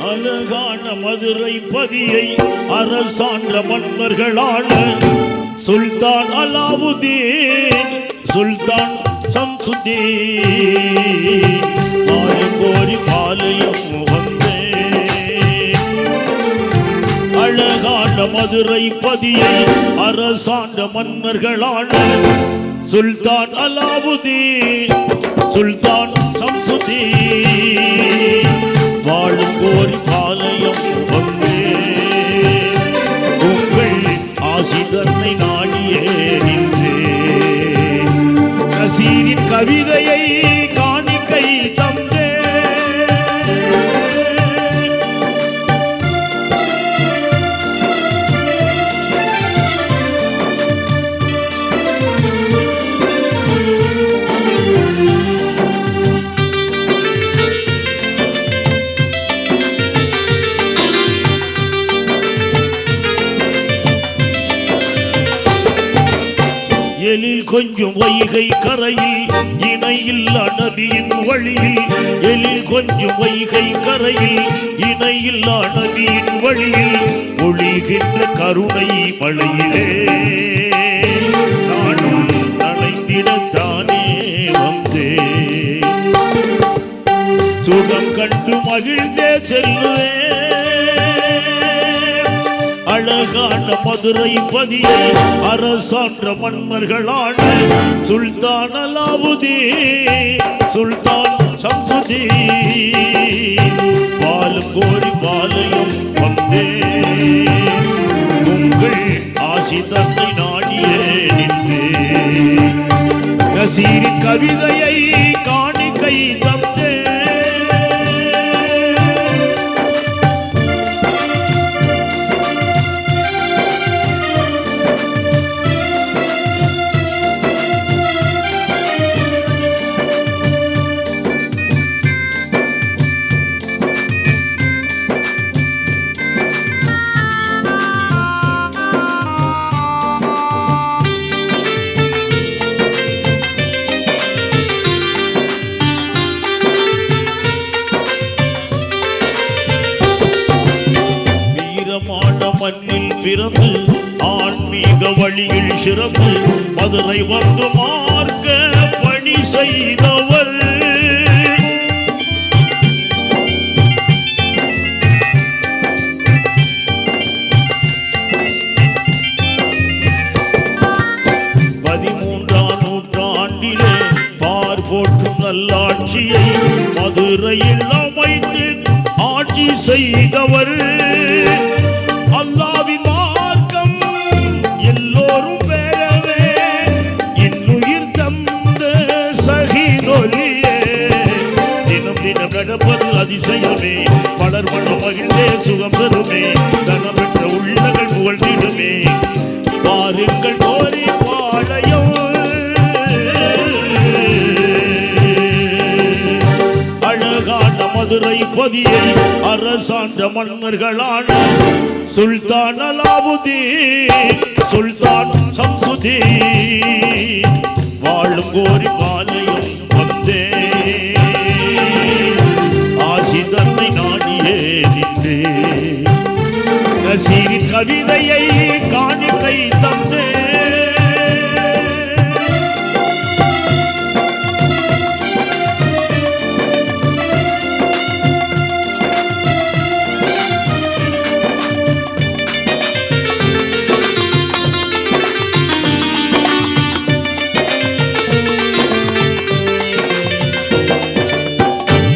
அழகான மதுரை பதியை அரசாண்ட மன்னர்களான சுல்தான் அலாவுதீன் சுல்தான் சம்சுதீன். கோரி பாலையும் வந்தேன் அழகான மதுரை பதியை அரசாண்ட மன்னர்களான சுல்தான் அலாவுதீன் சுல்தான் சம்சுதீன். பாளையம் உங்கள் ஆசி தன்னை நாடியே கொஞ்சம் வைகை கரையில் இணையில்லா நதியின் வழியில். எழில் கொஞ்சம் வைகை கரையில் இணையில்லா நதியின் வழியில். ஒழிகின்ற கருணை மழையிலே நானும் நனைந்திடத்தானே வந்தே சுகம் கண்டு மகிழ்ந்தே செல்லுவேன். அழகான மதுரை பதியை அரசாண்ட மன்னர்களான சுல்தான் அலாவுதி சுல்தான் சம்சுதீ. பாலும் கோரி பாலையும் வந்தே. உங்கள் ஆசி தந்தை நாடியே நின்றே. கசீரி கவிதையை மண்ணில் பிறந்து ஆன்மீக வழியில் சிறப்பு. மதுரை வந்து மார்க்க பணி செய்தவர். பதிமூன்றாம் நூற்றாண்டிலே பார் போற்றும் நல்லாட்சியை மதுரையில் அமைத்து ஆட்சி செய்தவர். அதிசயமே. பலர் மனம் மகிழ்ந்தே சுகம் பெறுமே தனம் பெற்ற உள்ளங்கள் புகழ்ந்திடுமே. பாருங்கள் கோரி பாளையம். அழகான மதுரை பதியை அரசாண்ட மன்னர்களான சுல்தான் அலாவுதி சுல்தான் சம்சுதி வாழும் கோரி நசீரின் கவிதையை காணிக்கை தந்து.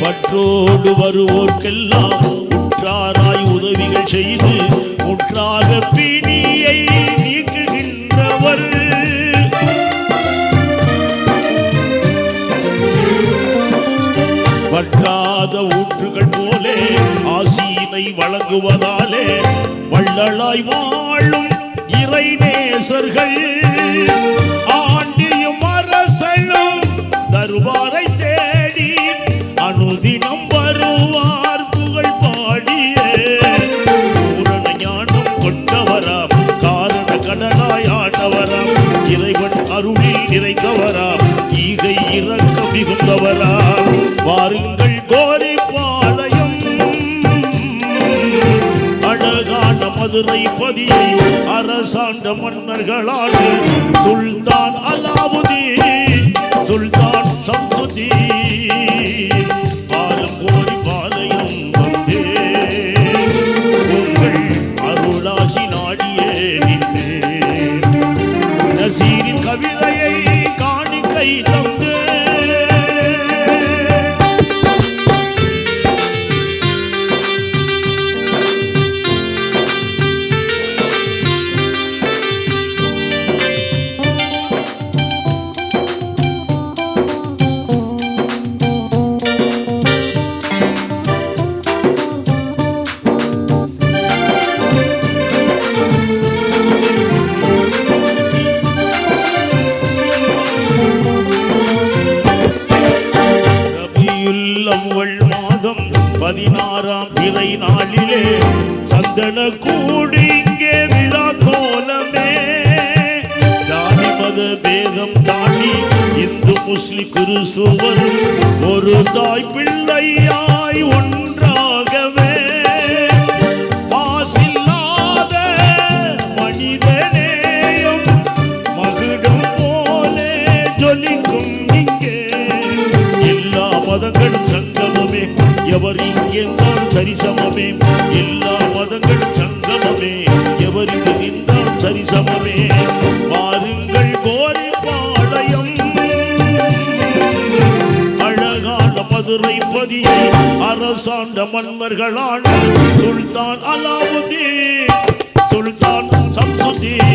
பற்றோடு வருவோர்க்கெல்லாம் உற்றாராய் உதவிகள் செய்து வற்றாத ஊற்றுகள் போலே ஆசீனை வழங்குவதாலே வள்ளலாய் வாழும் இறை நேசர்கள் ஆண்டியும் அரசனும் தருவாரை தேடி அனுதினம் வருவார் புகழ் பாடியே. பூரண ஞானம் கொண்டவராம் காரண கடனாய் ஆண்டவராம் இறைவன் அருளில் நிறைந்தவராம் ஈகை இறக்க மிகுந்தவராம். வாருங்கள் மதுரை பதியை அரசாண்ட மன்னர்களான சுல்தான் அலாவுதி சுல்தான் சம்சுதி பாலம் கோரி சந்தன கூடி விழா கோலமே ஜாதி மத பேதம் தாண்டி இந்து முஸ்லிம் குரு சுவர் ஒரு தாய் பிள்ளையாய் ஒன்று எவர் சரிசமமே? எல்லா மதங்கள் சங்கமமே. எவருக்கு நின்றால் சரிசமமே? பாருங்கள் கோரி பாளையம். அழகான மதுரை பதியை அரசாண்ட மன்னர்களான சுல்தான் அலாவுதீன் சுல்தான் சம்சுதீன்.